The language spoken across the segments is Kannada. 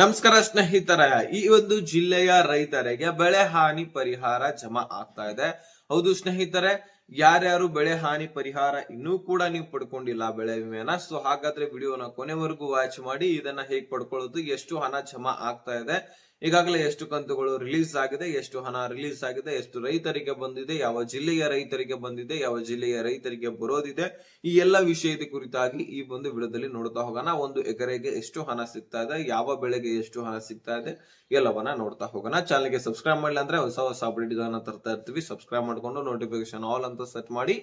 ನಮಸ್ಕಾರ ಸ್ನೇಹಿತರ, ಈ ಒಂದು ಜಿಲ್ಲೆಯ ರೈತರಿಗೆ ಬೆಳೆ ಹಾನಿ ಪರಿಹಾರ ಜಮಾ ಆಗ್ತಾ ಇದೆ. ಹೌದು ಸ್ನೇಹಿತರೆ, ಯಾರ್ಯಾರು ಬೆಳೆ ಹಾನಿ ಪರಿಹಾರ ಇನ್ನೂ ಕೂಡ ನೀವು ಪಡ್ಕೊಂಡಿಲ್ಲ ಬೆಳೆ ವಿಮೆನ, ಸೊ ಹಾಗಾದ್ರೆ ವಿಡಿಯೋನ ಕೊನೆವರೆಗೂ ವಾಚ್ ಮಾಡಿ, ಇದನ್ನ ಹೇಗ್ ಪಡ್ಕೊಳ್ಳೋದು, ಎಷ್ಟು ಹಣ ಜಮಾ ಆಗ್ತಾ ಇದೆ ಈಗಾಗಲೇ ಎಷ್ಟು ಕಂತುಗಳು ರಿಲೀಸ್ ಆಗಿದೆ, ಎಷ್ಟು ಹಣ ರಿಲೀಸ್ ಆಗಿದೆ, ಎಷ್ಟು ರೈತರಿಗೆ ಬಂದಿದೆ, ಯಾವ ಜಿಲ್ಲೆಯ ರೈತರಿಗೆ ಬಂದಿದೆ, ಯಾವ ಜಿಲ್ಲೆಯ ರೈತರಿಗೆ ಬರೋದಿದೆ, ಈ ಎಲ್ಲ ವಿಷಯದ ಕುರಿತಾಗಿ ಈ ಒಂದು ವಿಡಿಯೋದಲ್ಲಿ ನೋಡ್ತಾ ಹೋಗೋಣ. ಒಂದು ಎಕರೆಗೆ ಎಷ್ಟು ಹಣ ಸಿಗ್ತಾ ಇದೆ, ಯಾವ ಬೆಳೆಗೆ ಎಷ್ಟು ಹಣ ಸಿಗ್ತಾ ಇದೆ, ಎಲ್ಲವನ್ನ ನೋಡ್ತಾ ಹೋಗೋಣ. ಚಾನಲ್ಗೆ ಸಬ್ಸ್ಕ್ರೈಬ್ ಮಾಡಿಲ್ಲ ಅಂದ್ರೆ ಹೊಸ ಹೊಸ ಅಪ್ಡೇಟ್ ಗಳನ್ನ ತರ್ತಾ ಇರ್ತೀವಿ. ಸಬ್ಸ್ಕ್ರೈಬ್ ಮಾಡ್ಕೊಂಡು ನೋಟಿಫಿಕೇಶನ್ ಆಲ್ ಅಂತ ಸೆಟ್ ಮಾಡಿ.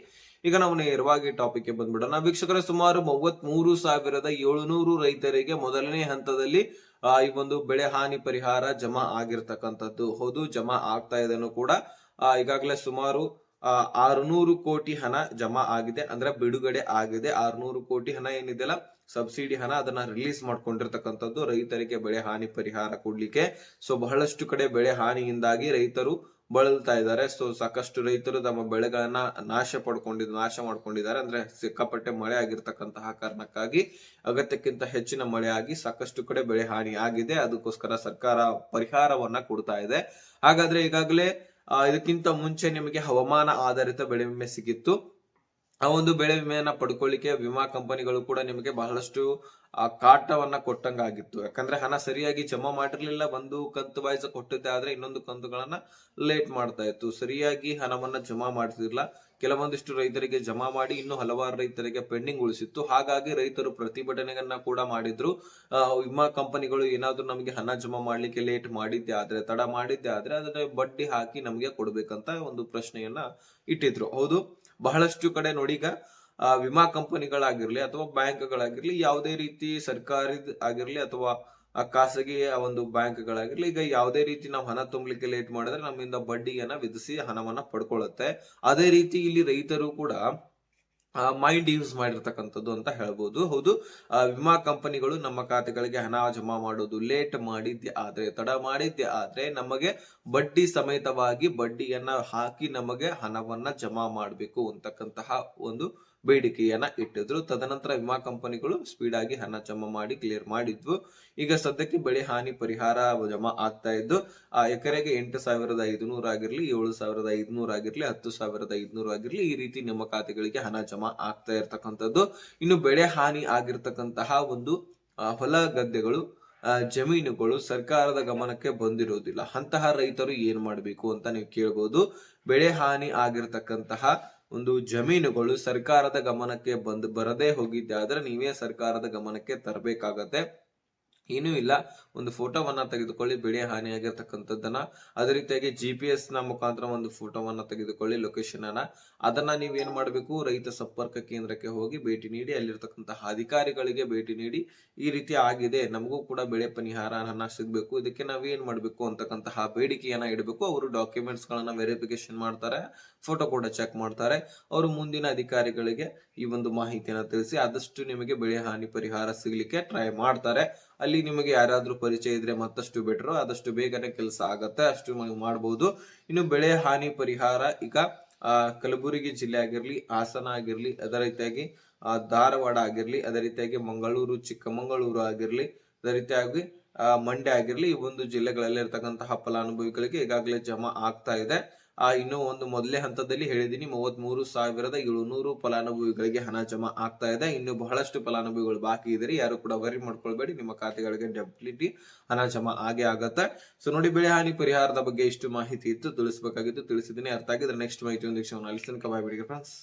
ಈಗ ನಾವು ನೇರವಾಗಿ ಟಾಪಿಕ್ಗೆ ಬಂದ್ಬಿಡೋಣ. ವೀಕ್ಷಕರ, ಸುಮಾರು ಮೂವತ್ತ್ ಮೂರು ಸಾವಿರದ ಏಳುನೂರು ರೈತರಿಗೆ ಮೊದಲನೇ ಹಂತದಲ್ಲಿ ಈ ಒಂದು ಬೆಳೆ ಹಾನಿ ಪರಿಹಾರ ಜಮಾ ಆಗಿರ್ತಕ್ಕಂಥದ್ದು. ಹೌದು ಜಮಾ ಆಗ್ತಾ ಇದೆನೂ ಕೂಡ ಆ, ಈಗಾಗಲೇ ಸುಮಾರು ಆ, ಆರುನೂರು ಕೋಟಿ ಹಣ ಜಮಾ ಆಗಿದೆ. ಅಂದ್ರೆ ಬಿಡುಗಡೆ ಆಗಿದೆ. ಆರುನೂರು ಕೋಟಿ ಹಣ ಏನಿದೆಯಲ್ಲ ಸಬ್ಸಿಡಿ ಹಣ ಅದನ್ನ ರಿಲೀಸ್ ಮಾಡ್ಕೊಂಡಿರ್ತಕ್ಕಂಥದ್ದು ರೈತರಿಗೆ ಬೆಳೆ ಹಾನಿ ಪರಿಹಾರ ಕೊಡ್ಲಿಕ್ಕೆ. ಸೊ ಬಹಳಷ್ಟು ಕಡೆ ಬೆಳೆ ಹಾನಿಯಿಂದಾಗಿ ರೈತರು ಬಳಲ್ತಾ ಇದ್ದಾರೆ. ಸೊ ಸಾಕಷ್ಟು ರೈತರು ತಮ್ಮ ಬೆಳೆಗಳನ್ನ ನಾಶ ಪಡ್ಕೊಂಡಿದ್ದು ನಾಶ ಮಾಡ್ಕೊಂಡಿದ್ದಾರೆ. ಅಂದ್ರೆ ಸಿಕ್ಕಾಪಟ್ಟೆ ಮಳೆ ಆಗಿರ್ತಕ್ಕಂತಹ ಕಾರಣಕ್ಕಾಗಿ ಅಗತ್ಯಕ್ಕಿಂತ ಹೆಚ್ಚಿನ ಮಳೆ ಆಗಿ ಸಾಕಷ್ಟು ಕಡೆ ಬೆಳೆ ಹಾನಿ ಆಗಿದೆ. ಅದಕ್ಕೋಸ್ಕರ ಸರ್ಕಾರ ಪರಿಹಾರವನ್ನ ಕೊಡ್ತಾ ಇದೆ. ಹಾಗಾದ್ರೆ ಈಗಾಗಲೇ ಇದಕ್ಕಿಂತ ಮುಂಚೆ ನಿಮಗೆ ಹವಾಮಾನ ಆಧಾರಿತ ಬೆಳೆ ವಿಮೆ ಸಿಗಿತ್ತು. ಆ ಒಂದು ಬೆಳೆ ವಿಮೆಯನ್ನ ಪಡ್ಕೊಳ್ಳಿಕ್ಕೆ ವಿಮಾ ಕಂಪನಿಗಳು ಕೂಡ ನಿಮಗೆ ಬಹಳಷ್ಟು, ಆ, ಕಾಟವನ್ನ ಕೊಟ್ಟಂಗಾಗಿತ್ತು. ಯಾಕಂದ್ರೆ ಹಣ ಸರಿಯಾಗಿ ಜಮಾ ಮಾಡಿರ್ಲಿಲ್ಲ ಒಂದು ಕಂತು ವೈಸ್ ಕೊಟ್ಟಿದ್ದೆ, ಆದ್ರೆ ಇನ್ನೊಂದು ಕಂತುಗಳನ್ನ ಲೇಟ್ ಮಾಡ್ತಾ ಇತ್ತು. ಸರಿಯಾಗಿ ಹಣವನ್ನ ಜಮಾ ಮಾಡ್ತಿರ್ಲಿಲ್ಲ. ಕೆಲವೊಂದಿಷ್ಟು ರೈತರಿಗೆ ಜಮಾ ಮಾಡಿ ಇನ್ನು ಹಲವಾರು ರೈತರಿಗೆ ಪೆಂಡಿಂಗ್ ಉಳಿಸಿತ್ತು. ಹಾಗಾಗಿ ರೈತರು ಪ್ರತಿಭಟನೆಯನ್ನ ಕೂಡ ಮಾಡಿದ್ರು. ವಿಮಾ ಕಂಪನಿಗಳು ಏನಾದ್ರು ನಮಗೆ ಹಣ ಜಮಾ ಮಾಡ್ಲಿಕ್ಕೆ ಲೇಟ್ ಮಾಡಿದ್ದೆ ಆದ್ರೆ, ತಡ ಮಾಡಿದ್ದೆ ಆದ್ರೆ ಅದನ್ನ ಬಡ್ಡಿ ಹಾಕಿ ನಮಗೆ ಕೊಡ್ಬೇಕಂತ ಒಂದು ಪ್ರಶ್ನೆಯನ್ನ ಇಟ್ಟಿದ್ರು. ಹೌದು, ಬಹಳಷ್ಟು ಕಡೆ ನೋಡಿಗ ವಿಮಾ ಕಂಪನಿಗಳಾಗಿರ್ಲಿ ಅಥವಾ ಬ್ಯಾಂಕ್ಗಳಾಗಿರ್ಲಿ, ಯಾವುದೇ ರೀತಿ ಸರ್ಕಾರಿ ಆಗಿರ್ಲಿ ಅಥವಾ ಆ ಖಾಸಗಿ ಒಂದು ಬ್ಯಾಂಕ್ಗಳಾಗಿರ್ಲಿ, ಈಗ ಯಾವುದೇ ರೀತಿ ನಾವು ಹಣ ತುಂಬಲಿಕ್ಕೆ ಲೇಟ್ ಮಾಡಿದ್ರೆ ನಮ್ಮಿಂದ ಬಡ್ಡಿಯನ್ನ ವಿಧಿಸಿ ಹಣವನ್ನ ಪಡ್ಕೊಳ್ಳುತ್ತೆ ಅದೇ ರೀತಿ ಇಲ್ಲಿ ರೈತರು ಕೂಡ ಮೈಂಡ್ ಯೂಸ್ ಮಾಡಿರ್ತಕ್ಕಂಥದ್ದು ಅಂತ ಹೇಳ್ಬೋದು. ಹೌದು ವಿಮಾ ಕಂಪನಿಗಳು ನಮ್ಮ ಖಾತೆಗಳಿಗೆ ಹಣ ಜಮಾ ಮಾಡೋದು ಲೇಟ್ ಮಾಡಿದ್ದೆ ಆದ್ರೆ, ತಡ ಮಾಡಿದ್ದೆ ಆದ್ರೆ ನಮಗೆ ಬಡ್ಡಿ ಸಮೇತವಾಗಿ ಬಡ್ಡಿಯನ್ನ ಹಾಕಿ ನಮಗೆ ಹಣವನ್ನ ಜಮಾ ಮಾಡಬೇಕು ಅಂತಕ್ಕಂತಹ ಒಂದು ಬೇಡಿಕೆಯನ್ನ ಇಟ್ಟಿದ್ರು. ತದನಂತರ ವಿಮಾ ಕಂಪನಿಗಳು ಸ್ಪೀಡ್ ಆಗಿ ಹಣ ಜಮಾ ಮಾಡಿ ಕ್ಲಿಯರ್ ಮಾಡಿದ್ವು. ಈಗ ಸದ್ಯಕ್ಕೆ ಬೆಳೆ ಹಾನಿ ಪರಿಹಾರ ಜಮಾ ಆಗ್ತಾ ಇದ್ದು, ಆ ಎಕರೆಗೆ ಎಂಟು ಸಾವಿರದ ಐದುನೂರ ಆಗಿರ್ಲಿ, ಏಳು ಸಾವಿರದ ಐದುನೂರ ಆಗಿರ್ಲಿ, ಹತ್ತು ಸಾವಿರದ ಐದುನೂರು ಆಗಿರ್ಲಿ, ಈ ರೀತಿ ನಿಮ್ಮ ಖಾತೆಗಳಿಗೆ ಹಣ ಜಮಾ ಆಗ್ತಾ ಇರ್ತಕ್ಕಂಥದ್ದು. ಇನ್ನು ಬೆಳೆ ಹಾನಿ ಆಗಿರ್ತಕ್ಕಂತಹ ಒಂದು ಹೊಲ ಗದ್ದೆಗಳು ಜಮೀನುಗಳು ಸರ್ಕಾರದ ಗಮನಕ್ಕೆ ಬಂದಿರೋದಿಲ್ಲ. ಅಂತಹ ರೈತರು ಏನ್ ಮಾಡಬೇಕು ಅಂತ ನೀವು ಕೇಳ್ಬೋದು. ಬೆಳೆ ಹಾನಿ ಆಗಿರ್ತಕ್ಕಂತಹ ಒಂದು ಜಮೀನುಗಳು ಸರ್ಕಾರದ ಗಮನಕ್ಕೆ ಬಂದ್ ಬರದೇ ಹೋಗಿದ್ದಾದ್ರೆ ನೀವೇ ಸರ್ಕಾರದ ಗಮನಕ್ಕೆ ತರಬೇಕಾಗತ್ತೆ. ಏನೂ ಇಲ್ಲ. ಒಂದು ಫೋಟೋವನ್ನ ತೆಗೆದುಕೊಳ್ಳಿ, ಬೆಳೆ ಹಾನಿಯಾಗಿರ್ತಕ್ಕಂಥದ್ದನ್ನ. ಅದೇ ರೀತಿಯಾಗಿ ಜಿ ಪಿ ಎಸ್ನ ಮುಖಾಂತರ ಒಂದು ಫೋಟೋವನ್ನ ತೆಗೆದುಕೊಳ್ಳಿ ಲೊಕೇಶನ್ ಅನ್ನ. ಅದನ್ನ ನೀವ್ ಏನ್ ಮಾಡಬೇಕು? ರೈತ ಸಂಪರ್ಕ ಕೇಂದ್ರಕ್ಕೆ ಹೋಗಿ ಭೇಟಿ ನೀಡಿ ಅಲ್ಲಿರ್ತಕ್ಕಂತಹ ಅಧಿಕಾರಿಗಳಿಗೆ ಭೇಟಿ ನೀಡಿ, ಈ ರೀತಿ ಆಗಿದೆ. ನಮಗೂ ಕೂಡ ಬೆಳೆ ಪರಿಹಾರ ಹಣ ಸಿಗ್ಬೇಕು. ಇದಕ್ಕೆ ನಾವ್ ಏನ್ ಮಾಡ್ಬೇಕು ಅಂತಕ್ಕಂತಹ ಬೇಡಿಕೆಯನ್ನ ಇಡಬೇಕು. ಅವರು ಡಾಕ್ಯುಮೆಂಟ್ಸ್ ಗಳನ್ನ ವೆರಿಫಿಕೇಶನ್ ಮಾಡ್ತಾರೆ ಫೋಟೋ ಕೂಡ ಚೆಕ್ ಮಾಡ್ತಾರೆ. ಅವರು ಮುಂದಿನ ಅಧಿಕಾರಿಗಳಿಗೆ ಈ ಒಂದು ಮಾಹಿತಿಯನ್ನ ತಿಳಿಸಿ, ಆದಷ್ಟು ನಿಮಗೆ ಬೆಳೆ ಹಾನಿ ಪರಿಹಾರ ಸಿಗ್ಲಿಕ್ಕೆ ಟ್ರೈ ಮಾಡ್ತಾರೆ. ಅಲ್ಲಿ ನಿಮಗೆ ಯಾರಾದರೂ ಪರಿಚಯ ಇದ್ರೆ ಮತ್ತಷ್ಟು ಬೆಟರ್ ಆದಷ್ಟು ಬೇಗನೆ ಕೆಲಸ ಆಗತ್ತೆ, ಅಷ್ಟು ನೀವು ಮಾಡಬಹುದು ಇನ್ನು ಬೆಳೆ ಹಾನಿ ಪರಿಹಾರ ಈಗ ಕಲಬುರಗಿ ಜಿಲ್ಲೆ ಆಗಿರ್ಲಿ, ಹಾಸನ ಆಗಿರ್ಲಿ ಅದೇ ರೀತಿಯಾಗಿ ಧಾರವಾಡ ಆಗಿರ್ಲಿ ಅದೇ ರೀತಿಯಾಗಿ ಮಂಗಳೂರು, ಚಿಕ್ಕಮಗಳೂರು ಆಗಿರ್ಲಿ ಅದೇ ರೀತಿಯಾಗಿ ಮಂಡ್ಯ ಆಗಿರ್ಲಿ, ಈ ಒಂದು ಜಿಲ್ಲೆಗಳಲ್ಲಿ ಇರ್ತಕ್ಕಂತಹ ಫಲಾನುಭವಿಗಳಿಗೆ ಈಗಾಗಲೇ ಜಮಾ ಆಗ್ತಾ ಇದೆ. ಆ, ಇನ್ನು ಒಂದು ಮೊದಲೇ ಹಂತದಲ್ಲಿ ಹೇಳಿದ್ದೀನಿ ಮೂವತ್ತ್ ಮೂರು ಸಾವಿರದ ಏಳುನೂರು ಫಲಾನುಭವಿಗಳಿಗೆ ಹಣ ಜಮಾ ಆಗ್ತಾ ಇದೆ. ಇನ್ನು ಬಹಳಷ್ಟು ಫಲಾನುಭವಿಗಳು ಬಾಕಿ ಇದ್ದಾರೆ. ಯಾರು ಕೂಡ ವರಿ ಮಾಡ್ಕೊಳ್ಬೇಡಿ, ನಿಮ್ಮ ಖಾತೆಗಳಿಗೆ ಡೆಫಿನೆಟ್ಲಿ ಹಣ ಜಮಾ ಆಗೇ ಆಗತ್ತೆ. ಸೊ ನೋಡಿ, ಬೆಳೆ ಹಾನಿ ಪರಿಹಾರದ ಬಗ್ಗೆ ಇಷ್ಟು ಮಾಹಿತಿ ಇತ್ತು. ತಿಳಿಸಬೇಕಾಗಿತ್ತು. ತಿಳಿಸಿದ್ದೀನಿ ಅರ್ಥ ಆಗಿದ್ರೆ ನೆಕ್ಸ್ಟ್ ಮಾಹಿತಿ ಒಂದು ಲಿಸನ್ ಕಬಾಯ್ ಬಿಡಿ ಫ್ರೆಂಡ್ಸ್